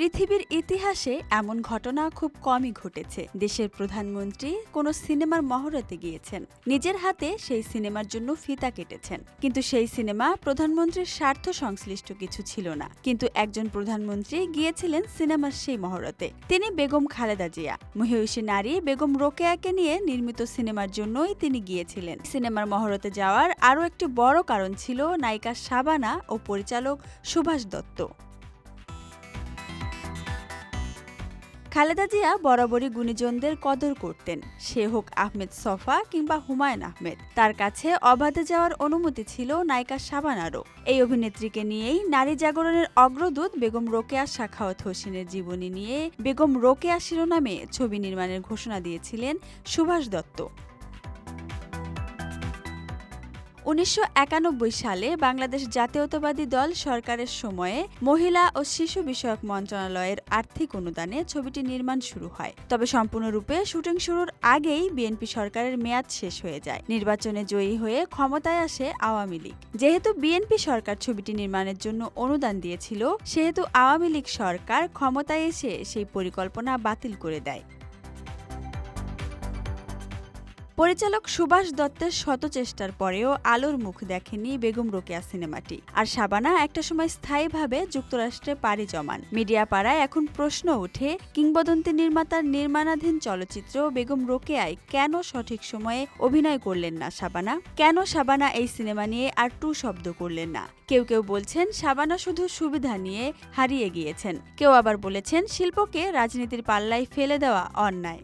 পৃথিবীর ইতিহাসে এমন ঘটনা খুব কমই ঘটেছে। দেশের প্রধানমন্ত্রী কোনো সিনেমার মহরতে গিয়েছেন। নিজের হাতে সেই সিনেমার জন্য ফিতা কেটেছেন। কিন্তু সেই সিনেমা প্রধানমন্ত্রীর স্বার্থ সংশ্লিষ্ট কিছু ছিল না। কিন্তু একজন প্রধানমন্ত্রী গিয়েছিলেন সিনেমার সেই মহরতে তিনি বেগম খালেদা জিয়া। মহিষী নারী বেগম রোকেয়াকে নিয়ে নির্মিত সিনেমার জন্যই তিনি গিয়েছিলেন। সিনেমার মহরতে যাওয়ার আরও একটি বড় কারণ ছিল নায়িকা শাবানা ও পরিচালক সুভাষ দত্ত। খালেদা জিয়া বরাবরই গুণীজনদের কদর করতেন। সে হোক আহমেদ সফা কিংবা হুমায়ুন আহমেদ। তার কাছে অবাধে যাওয়ার অনুমতি ছিল নায়িকা শাবানারও এই অভিনেত্রীকে নিয়েই নারী জাগরণের অগ্রদূত বেগম রোকেয়া, শাখাওয়াত হোসেনের জীবনী নিয়ে বেগম রোকেয়া শিরোনামে ছবি নির্মাণের ঘোষণা দিয়েছিলেন সুভাষ দত্ত। উনিশশো একানব্বই সালে বাংলাদেশ জাতীয়তাবাদী দল সরকারের সময়ে মহিলা ও শিশু বিষয়ক মন্ত্রণালয়ের আর্থিক অনুদানে ছবিটি নির্মাণ শুরু হয়। তবে সম্পূর্ণরূপে শুটিং শুরুর আগেই বিএনপি সরকারের মেয়াদ শেষ হয়ে যায়। নির্বাচনে জয়ী হয়ে ক্ষমতায় আসে আওয়ামী লীগ। যেহেতু বিএনপি সরকার ছবিটি নির্মাণের জন্য অনুদান দিয়েছিল, সেহেতু আওয়ামী লীগ সরকার ক্ষমতায় এসে সেই পরিকল্পনা বাতিল করে দেয়। পরিচালক সুভাষ দত্তের শত চেষ্টার পরেও আলোর মুখ দেখেনি বেগম রোকেয়া সিনেমাটি। আর শাবানা একটা সময় স্থায়ীভাবে যুক্তরাষ্ট্রে পাড়ি জমান। মিডিয়া পাড়ায় এখন প্রশ্ন ওঠে, কিংবদন্তি নির্মাতার নির্মাণাধীন চলচ্চিত্র বেগম রোকেয়ায় কেন সঠিক সময়ে অভিনয় করলেন না শাবানা? কেন শাবানা এই সিনেমা নিয়ে আর টু শব্দ করলেন না? কেউ কেউ বলছেন, শাবানা শুধু সুবিধা নিয়ে হারিয়ে গিয়েছেন। কেউ আবার বলেছেন, শিল্পকে রাজনীতির পাল্লায় ফেলে দেওয়া অন্যায়।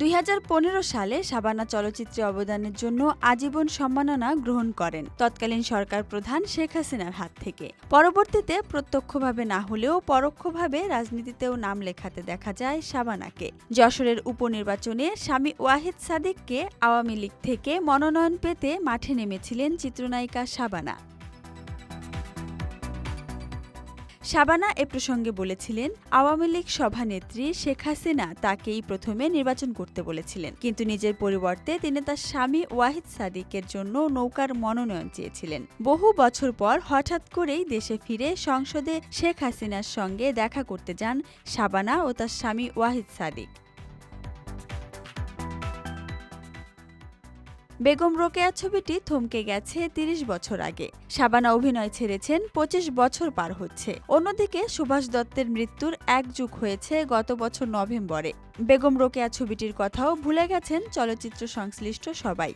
দুই হাজার পনেরো সালে শাবানা চলচ্চিত্রে অবদানের জন্য আজীবন সম্মাননা গ্রহণ করেন তৎকালীন সরকার প্রধান শেখ হাসিনার হাত থেকে। পরবর্তীতে প্রত্যক্ষভাবে না হলেও পরোক্ষভাবে রাজনীতিতেও নাম লেখাতে দেখা যায় শাবানাকে যশোরের উপনির্বাচনে স্বামী ওয়াহিদ সাদিককে আওয়ামী লীগ থেকে মনোনয়ন পেতে মাঠে নেমেছিলেন চিত্রনায়িকা শাবানা শাবানা এ প্রসঙ্গে বলেছিলেন, আওয়ামী লীগ সভানেত্রী শেখ হাসিনা তাকেই প্রথমে নির্বাচন করতে বলেছিলেন। কিন্তু নিজের পরিবর্তে তিনি তার স্বামী ওয়াহিদ সাদিকের জন্য নৌকার মনোনয়ন চেয়েছিলেন। বহু বছর পর হঠাৎ করেই দেশে ফিরে সংসদে শেখ হাসিনার সঙ্গে দেখা করতে যান শাবানা ও তার স্বামী ওয়াহিদ সাদিক। বেগম রোকেয়া ছবিটি থমকে গেছে ৩০ বছর আগে। শাবানা অভিনয় ছেড়েছেন ২৫ বছর পার হচ্ছে। অন্যদিকে সুভাষ দত্তের মৃত্যুর এক যুগ হয়েছে গত বছর নভেম্বরে। বেগম রোকেয়া ছবিটির কথাও ভুলে গেছেন চলচ্চিত্র সংশ্লিষ্ট সবাই।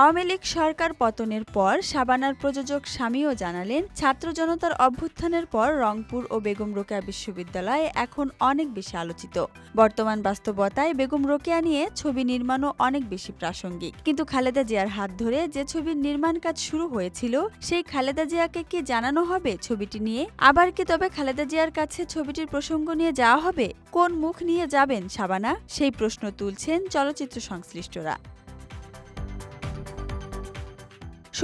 আওয়ামী লীগ সরকার পতনের পর শাবানার প্রযোজক স্বামীও জানালেন, ছাত্র জনতার অভ্যুত্থানের পর রংপুর ও বেগম রোকেয়া বিশ্ববিদ্যালয় এখন অনেক বেশি আলোচিত। বর্তমান বাস্তবতায় বেগম রোকেয়া নিয়ে ছবি নির্মাণও অনেক বেশি প্রাসঙ্গিক। কিন্তু খালেদা জিয়ার হাত ধরে যে ছবির নির্মাণ কাজ শুরু হয়েছিল, সেই খালেদা জিয়াকে কি জানানো হবে ছবিটি নিয়ে? আবার কি তবে খালেদা জিয়ার কাছে ছবিটির প্রসঙ্গ নিয়ে যাওয়া হবে? কোন মুখ নিয়ে যাবেন শাবানা সেই প্রশ্ন তুলছেন চলচ্চিত্র সংশ্লিষ্টরা।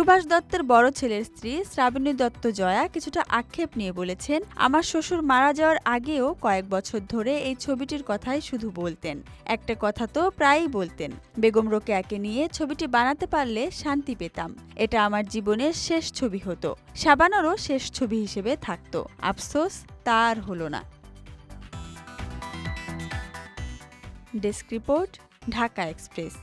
সুভাষ দত্তের বড় ছেলের স্ত্রী শ্রাবণী দত্ত জয়া কিছুটা আক্ষেপ নিয়ে বলেছেন, আমার শ্বশুর মারা যাওয়ার আগেও কয়েক বছর ধরে এই ছবিটির কথাই শুধু বলতেন। একটা কথা তো প্রায়ই বলতেন, বেগম রোকেয়াকে নিয়ে ছবিটি বানাতে পারলে শান্তি পেতাম। এটা আমার জীবনের শেষ ছবি হতো, সাবানারও শেষ ছবি হিসেবে থাকতো। আফসোস, তার হলো না। Desk report, Dhaka express.